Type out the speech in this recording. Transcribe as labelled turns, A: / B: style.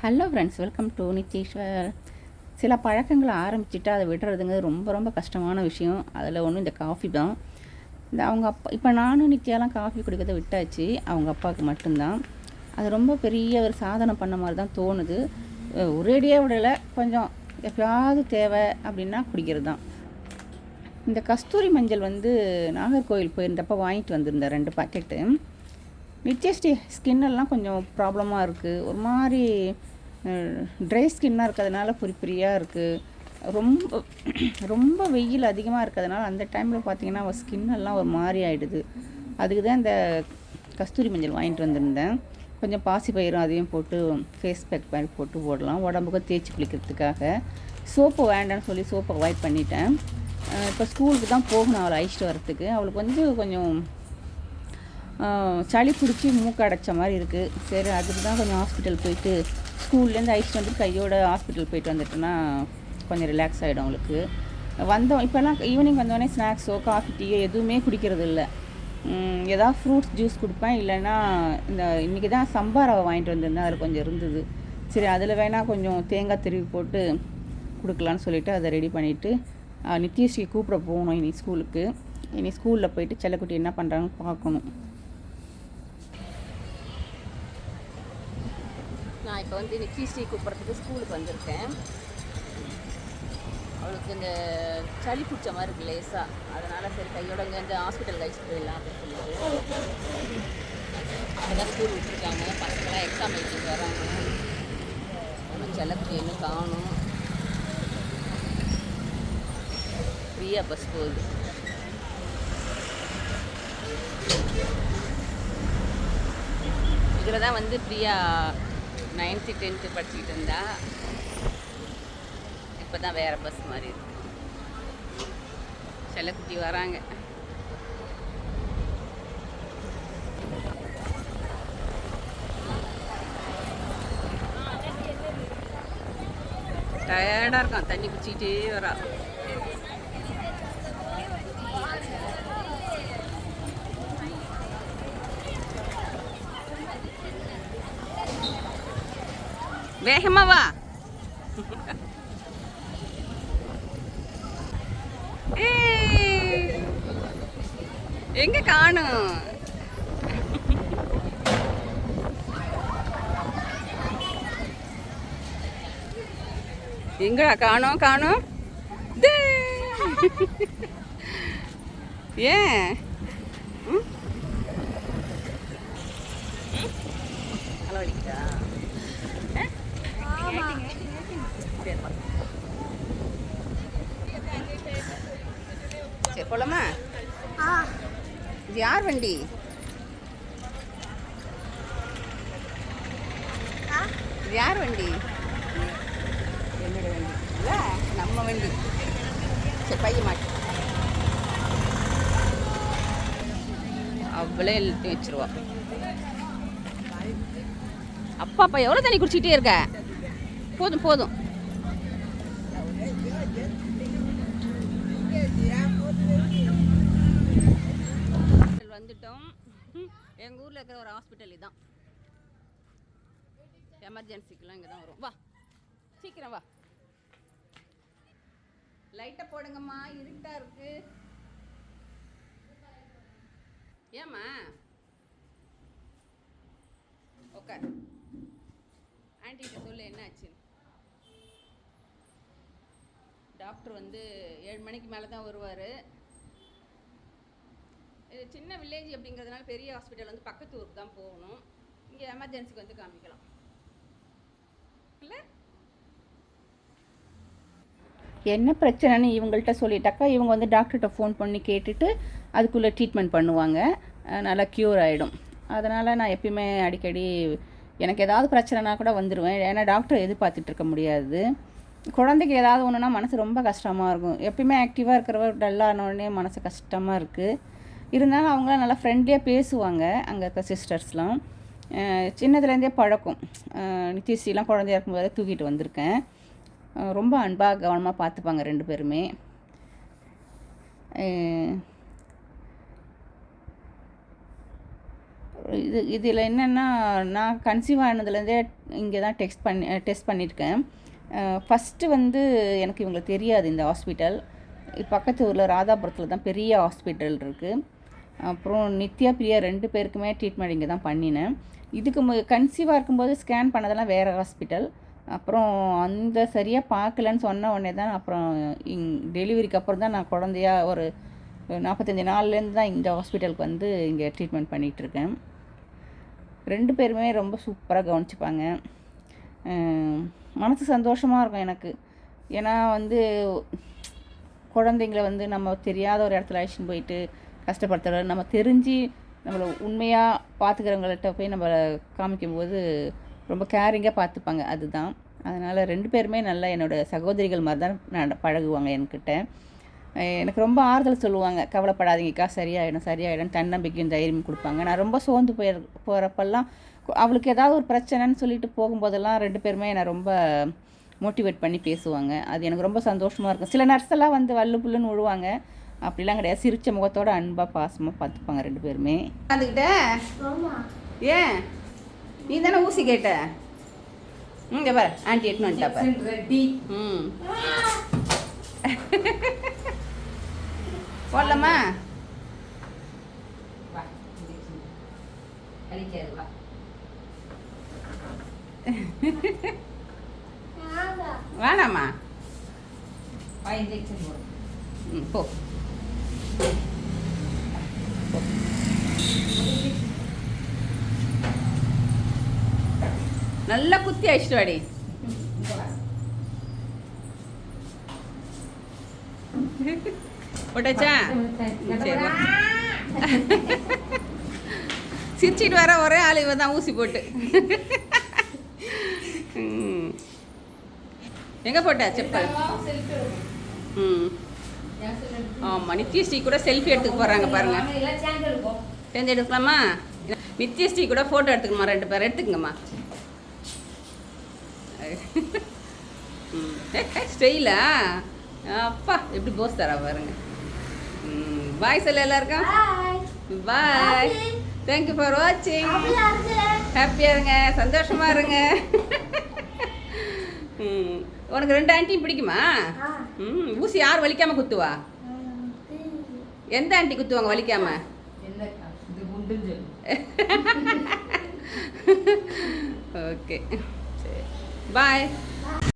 A: Hello friends welcome to Nitheeswar சில பழக்கங்களை ஆரம்பிச்சுட்டு அதை விடுறதுங்க ரொம்ப ரொம்ப கஷ்டமான விஷயம். அதில் ஒன்று இந்த காஃபி தான். இந்த அவங்க அப்பா இப்போ நானும் நித்தியாலாம் காஃபி குடிக்கிறத விட்டாச்சு. அவங்க அப்பாவுக்கு மட்டும்தான். அது ரொம்ப பெரிய ஒரு சாதனை பண்ண மாதிரி தான் தோணுது. ஒரேடியாக விடலை. கொஞ்சம் எப்பயாவது தேவை அப்படின்னா குடிக்கிறது தான் இந்த கஸ்தூரி மஞ்சள் வந்து நாகர்கோவில் போயிருந்தப்போ வாங்கிட்டு வந்திருந்தேன் ரெண்டு பாக்கெட்டு நித்யஸ்ரீ ஸ்கின்னெல்லாம் கொஞ்சம் ப்ராப்ளமாக இருக்குது ஒரு மாதிரி ட்ரை ஸ்கின்னாக இருக்கிறதுனால பொறி இருக்குது ரொம்ப ரொம்ப வெயில் அதிகமாக இருக்கிறதுனால அந்த டைமில் பார்த்தீங்கன்னா அவள் ஸ்கின்னெல்லாம் ஒரு மாதிரி ஆகிடுது அதுக்கு தான் இந்த கஸ்தூரி மஞ்சள் வாங்கிட்டு வந்திருந்தேன். கொஞ்சம் பாசி பயிரும் அதையும் போட்டு ஃபேஸ் பேக் மாதிரி போட்டு போடலாம். உடம்புக்கு தேய்ச்சி குளிக்கிறதுக்காக. சோப்பு வேண்டாம்னு சொல்லி சோப்பை அவாய்ட் பண்ணிட்டேன். இப்போ ஸ்கூலுக்கு தான் போகணும். அவளை அழைச்சிட்டு வரத்துக்கு அவளுக்கு வந்து கொஞ்சம் சளி பிடிச்சி மூக்கு அடைச்ச மாதிரி இருக்குது சரி அதுக்கு தான் கொஞ்சம் ஹாஸ்பிட்டல் போயிட்டு ஸ்கூல்லேருந்து அழைச்சிட்டு வந்து கையோட ஹாஸ்பிட்டல் போயிட்டு வந்துட்டோன்னா கொஞ்சம் ரிலாக்ஸ் ஆகிடும் அவளுக்கு வந்தோம் இப்போல்லாம் ஈவினிங் வந்தோடனே ஸ்நாக்ஸோ காஃபி டீயோ எதுவுமே குடிக்கிறது இல்லை. ஏதாவது ஃப்ரூட்ஸ் ஜூஸ் கொடுப்பேன். இல்லைன்னா இந்த இன்றைக்கி தான் சம்பார் ரவை வாங்கிட்டு வந்திருந்தேன் அதில் கொஞ்சம் இருந்தது. சரி அதில் வேணால் கொஞ்சம் தேங்காய் திருவி போட்டு கொடுக்கலான்னு சொல்லிவிட்டு அதை ரெடி பண்ணிவிட்டு நித்யஸ்ரீ கூப்பிட போகணும் இனி ஸ்கூலுக்கு இனி ஸ்கூலில் போயிட்டு செல்லக்குட்டி என்ன பண்ணுறாங்கன்னு பார்க்கணும். நான் இப்போ வந்து நித்யஸ்ரீ கூப்பிட்றதுக்கு ஸ்கூலுக்கு வந்திருக்கேன். அவளுக்கு இந்த சளி பிடிச்ச மாதிரி இருக்கு லேசாக அதனால் சரி கையோட இங்கே இந்த ஹாஸ்பிட்டல் கழிச்சு போயிடலாம் அப்படின்னு சொல்லிட்டு. அப்பதான் ஸ்கூல் விட்டுருக்காங்க. பசங்களாம் எக்ஸாம் எழுதிட்டு வராங்க. ஒன்றும் செல்லக்குட்டி இன்னும் காணும். ஃப்ரீயாக பஸ் போகுது. இதில் தான் வந்து ஃப்ரீயாக நைன்த்து டென்த்து படிச்சுக்கிட்டு இருந்தா இப்போ தான் வேறு பஸ் மாதிரி இருக்கு. செல்லக்குட்டி வராங்க. டயர்டாக இருக்கான். தண்ணி குடிச்சிக்கிட்டே வரான் வேகமா வா. ஏய், எங்க காணும்? எங்கடா காணோம் காணும்? தே. ஏன்? ம்? ம்? அளவடிக்குதா சரி போலாமா? இது யார் வண்டி? இது யார் வண்டி? என்னோட வண்டி. இல்ல நம்ம வண்டி. சரி பைய மாட்டு. அவ்வளோ எழுதி வச்சிருவா. அப்பா அப்பா எவ்வளோ தண்ணி குடிச்சிக்கிட்டே இருக்க? போதும் போதும். வந்துட்டோம். எங்கள் ஊரில் இருக்கிற ஒரு ஹாஸ்பிட்டல் இதுதான் எமர்ஜென்சிக்கெலாம் இங்கே தான் வரும். வா. சீக்கிரம் வா. லைட்டை போடுங்கம்மா. இருட்டாக இருக்கு. ஏம்மா? ஓகே ஆண்டிகிட்ட சொல்லு என்ன ஆச்சு? டாக்டர் வந்து ஏழு மணிக்கு மேலே தான் வருவார். சின்ன வில்லேஜ் அப்படிங்கிறதுனால பெரிய ஹாஸ்பிட்டல் வந்து பக்கத்து ஊருக்கு தான் போகணும். இங்கே எமர்ஜென்சிக்கு வந்து காமிக்கலாம். இல்லை? என்ன பிரச்சனைன்னு இவங்கள்ட்ட சொல்லிட்டாக்கா இவங்க வந்து டாக்டர்கிட்ட ஃபோன் பண்ணி கேட்டுட்டு அதுக்குள்ளே ட்ரீட்மெண்ட் பண்ணுவாங்க. நல்லா க்யூர் ஆகிடும் அதனால் நான் எப்பயுமே அடிக்கடி எனக்கு ஏதாவது பிரச்சனைனா கூட வந்துடுவேன் ஏன்னா டாக்டர் எதிர்பார்த்துட்டு இருக்க முடியாது. குழந்தைக்கு ஏதாவது ஒன்றுனா மனசு ரொம்ப கஷ்டமாக இருக்கும். எப்பயுமே ஆக்டிவாக இருக்கிறவ டல்லானோடனே மனசு கஷ்டமாக இருக்குது இருந்தாலும் அவங்களாம் நல்லா ஃப்ரெண்ட்லியாக பேசுவாங்க அங்கே இருக்க சிஸ்டர்ஸ்லாம் சின்னதுலேருந்தே பழக்கம். அஹ் நித்யஸ்ரீலாம் குழந்தையா இருக்கும்போது தூக்கிட்டு வந்திருக்கேன். ரொம்ப அன்பாக கவனமாக பார்த்துப்பாங்க ரெண்டு பேருமே. இது இதில் என்னென்னா நான் கன்சீவ் ஆனதுலேருந்தே இங்கே தான் டெஸ்ட் பண்ணி டெஸ்ட் பண்ணியிருக்கேன். ஃபஸ்ட்டு வந்து எனக்கு இவங்களுக்கு தெரியாது இந்த ஹாஸ்பிட்டல் பக்கத்து ஊரில் ராதாபுரத்தில் தான் பெரிய ஹாஸ்பிட்டல் இருக்குது அப்புறம் நித்யா பிரியா ரெண்டு பேருக்குமே ட்ரீட்மெண்ட் இங்கே தான் பண்ணினேன். இதுக்கு மு கன்சீவாக இருக்கும்போது ஸ்கேன் பண்ணதெல்லாம் வேறு ஹாஸ்பிட்டல் அப்புறம் அந்த சரியாக பார்க்கலன்னு சொன்ன உடனே தான் அப்புறம் இங் டெலிவரிக்கு அப்புறம் தான் நான் குழந்தையா ஒரு நாற்பத்தஞ்சு நாள்லேருந்து தான் இந்த ஹாஸ்பிட்டலுக்கு வந்து இங்கே ட்ரீட்மெண்ட் பண்ணிகிட்ருக்கேன் ரெண்டு பேருமே ரொம்ப சூப்பராக கவனிச்சுப்பாங்க. மனசு சந்தோஷமாக இருக்கும் எனக்கு. ஏன்னா வந்து குழந்தைங்கள வந்து நம்ம தெரியாத ஒரு இடத்துல அழைச்சின்னு போயிட்டு கஷ்டப்படுத்துற நம்ம தெரிஞ்சு நம்மளை உண்மையாக பார்த்துக்கிறவங்கள்ட்ட போய் நம்ம காமிக்கும்போது ரொம்ப கேரிங்காக பார்த்துப்பாங்க அதுதான். அதனால் ரெண்டு பேருமே நல்லா என்னோடய சகோதரிகள் மாதிரி தான் நட பழகுவாங்க என்கிட்ட. எனக்கு ரொம்ப ஆறுதல் சொல்லுவாங்க. கவலைப்படாதீங்கக்கா சரியாயிடும் சரியாயிடும். தன்னம்பிக்கையும் தைரியம் கொடுப்பாங்க. நான் ரொம்ப சோர்ந்து போய் போகிறப்பெல்லாம் அவளுக்கு ஏதாவது ஒரு பிரச்சனைன்னு சொல்லிட்டு போகும்போதெல்லாம் ரெண்டு பேருமே என்னை ரொம்ப மோட்டிவேட் பண்ணி பேசுவாங்க. அது எனக்கு ரொம்ப சந்தோஷமாக இருக்கும். சில நர்ஸ் எல்லாம் வந்து வல்லு புல்லுன்னு விழுவாங்க அப்படிலாம் கிடையாது. சிரிச்ச முகத்தோட அன்பாக பாசமாக பார்த்துப்பாங்க ரெண்டு பேருமே. அதுக்கிட்ட ஏன்? நீ தானே ஊசி கேட்ட? இங்கே பாரு. ஆண்டி எட்டுன்னு வந்துட்டா பாரு.
B: ரெடி
A: ம். போடலாமா? வேணாமா
B: வா. இன்ஜெக்ஷன் போடு.
A: ம் போ. நல்லா குத்தி அடிச்சிட்டு வாடி. போட்டாச்சா? சிரிச்சிட்டு வர ஒரே ஆள் தான் ஊசி போட்டு. ம். எங்க போட்ட செப்பல்? ம். ஆமாம் நித்யஸ்ரீ கூட செல்ஃபி எடுத்துக்க போகிறாங்க பாருங்க.
B: சேர்ந்து
A: எடுக்கலாமா? நித்யஸ்ரீ கூட ஃபோட்டோ எடுத்துக்கமா ரெண்டு பேர் எடுத்துக்கங்கம்மா. ஸ்டெயிலா அப்பா எப்படி போஸ் தரா பாருங்க. பாய் சொல்ல எல்லாருக்கும். பாய் தேங்க்யூ ஃபார் வாட்சிங் ஹாப்பியாக இருங்க சந்தோஷமாக இருங்க. உனக்கு ரெண்டு ஆண்டியும் பிடிக்குமா? ம் ஊசி யார் வலிக்காம குத்துவா? எந்த ஆண்டி குத்துவாங்க வலிக்காம? ஓகே சரி. பாய்